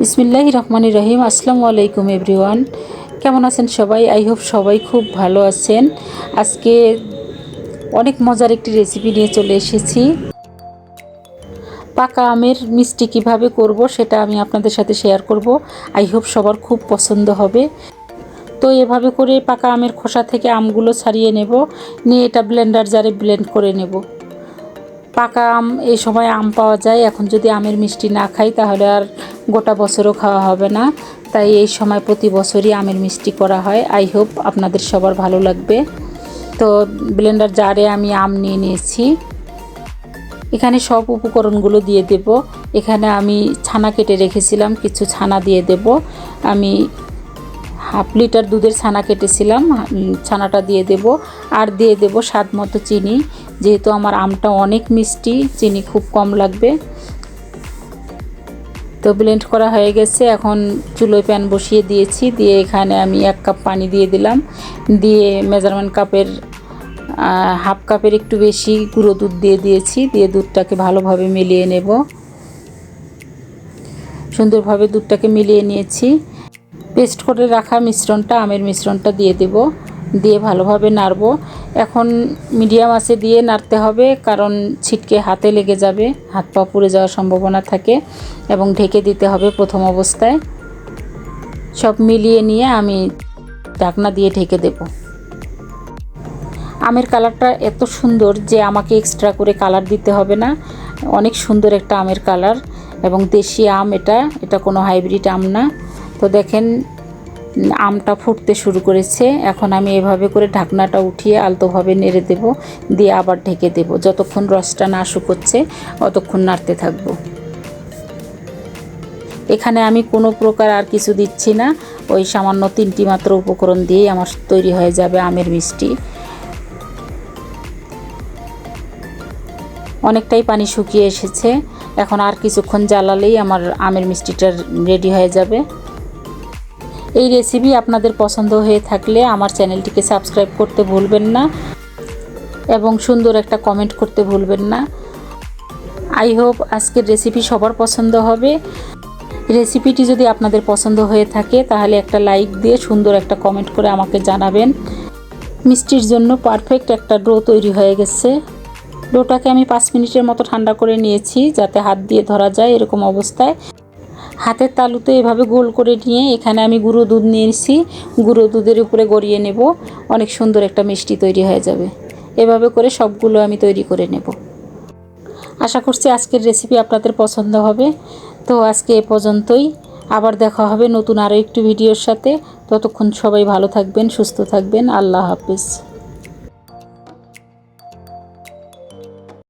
বিসমিল্লাহ রহমানির রহিম। আসসালামু আলাইকুম, এভরিওয়ান। কেমন আছেন সবাই? আই হোপ সবাই খুব ভালো আছেন। আজকে অনেক মজার একটি রেসিপি নিয়ে চলে এসেছি। পাকা আমের মিষ্টি কীভাবে করব সেটা আমি আপনাদের সাথে শেয়ার করব। আই হোপ সবার খুব পছন্দ হবে। তো এভাবে করে পাকা আমের খোসা থেকে আমগুলো ছাড়িয়ে নেব। নিয়ে এটা ব্লেন্ডার জারে ব্লেন্ড করে নেব। পাকা আম, এই সময় আম পাওয়া যায়। এখন যদি আমের মিষ্টি না খাই তাহলে আর গোটা বছরও খাওয়া হবে না। তাই এই সময় প্রতি বছরই আমের মিষ্টি করা হয়। আই হোপ আপনাদের সবার ভালো লাগবে। তো ব্লেন্ডার জারে আমি আম নিয়ে নিয়েছি। এখানে সব উপকরণগুলো দিয়ে দেব। এখানে আমি ছানা কেটে রেখেছিলাম, কিছু ছানা দিয়ে দেব। আমি হাফ লিটার দুধের ছানা কেটেছিলাম ছানাটা দিয়ে দেব। আর দিয়ে দেব স্বাদ মতো চিনি। যেহেতু আমার আমটা অনেক মিষ্টি, চিনি খুব কম লাগবে। তো ব্লেন্ড করা হয়ে গেছে। এখন চুলোয় প্যান বসিয়ে দিয়েছি। দিয়ে এখানে আমি এক কাপ পানি দিয়ে দিলাম। দিয়ে মেজারমেন্ট কাপের হাফ কাপের একটু বেশি গুঁড়ো দুধ দিয়ে দিয়েছি। দিয়ে দুধটাকে ভালোভাবে মিলিয়ে নেব। সুন্দরভাবে দুধটাকে মিলিয়ে নিয়েছি। পেস্ট করে রাখা মিশ্রণটা, আমের মিশ্রণটা দিয়ে দেব। দিয়ে ভালোভাবে নাড়ব। এখন মিডিয়াম আছে দিয়ে নাড়তে হবে, কারণ ছিটকে হাতে লেগে যাবে, হাত পা পুড়ে যাওয়ার সম্ভাবনা থাকে এবং ঢেকে দিতে হবে প্রথম অবস্থায়। সব মিলিয়ে নিয়ে আমি ঢাকনা দিয়ে ঢেকে দেব। আমের কালারটা এত সুন্দর যে আমাকে এক্সট্রা করে কালার দিতে হবে না। অনেক সুন্দর একটা আমের কালার এবং দেশি আম এটা এটা কোনো হাইব্রিড আম না। তো দেখেন আমটা ফুটতে শুরু করেছে। এখন আমি এভাবে করে ঢাকনাটা উঠিয়ে আলতোভাবে নেড়ে দেব, দিয়ে আবার ঢেকে দেব। যতক্ষণ রসটা না শুকোচ্ছে, অতক্ষণ নাড়তে থাকব। এখানে আমি কোনো প্রকার আর কিছু দিচ্ছি না। ওই সামান্য তিনটি মাত্র উপকরণ দিয়েই আমার তৈরি হয়ে যাবে আমের মিষ্টি। অনেকটাই পানি শুকিয়ে এসেছে। এখন আর কিছুক্ষণ জ্বালালেই আমার আমের মিষ্টিটা রেডি হয়ে যাবে। এই রেসিপি আপনাদের পছন্দ হয়ে থাকলে আমার চ্যানেলটিকে সাবস্ক্রাইব করতে ভুলবেন না এবং সুন্দর একটা কমেন্ট করতে ভুলবেন না। আই হোপ আজকের রেসিপি সবার পছন্দ হবে। রেসিপিটি যদি আপনাদের পছন্দ হয়ে থাকে, তাহলে একটা লাইক দিয়ে সুন্দর একটা কমেন্ট করে আমাকে জানাবেন। মিষ্টির জন্য পারফেক্ট একটা ডো তৈরি হয়ে গেছে। ডোটাকে আমি পাঁচ মিনিটের মতো ঠান্ডা করে নিয়েছি, যাতে হাত দিয়ে ধরা যায় এরকম অবস্থায়। হাতের তালুতে এভাবে গোল করে নিয়ে এখানে আমি গুঁড়ো দুধ নিয়েছি গুঁড়ো দুধের উপরে গড়িয়ে নেব। অনেক সুন্দর একটা মিষ্টি তৈরি হয়ে যাবে। এভাবে করে সবগুলো আমি তৈরি করে নেব। আশা করছি আজকের রেসিপি আপনাদের পছন্দ হবে। তো আজকে এ পর্যন্তই। আবার দেখা হবে নতুন আরও একটু ভিডিওর সাথে। ততক্ষণ সবাই ভালো থাকবেন, সুস্থ থাকবেন। আল্লাহ হাফিজ।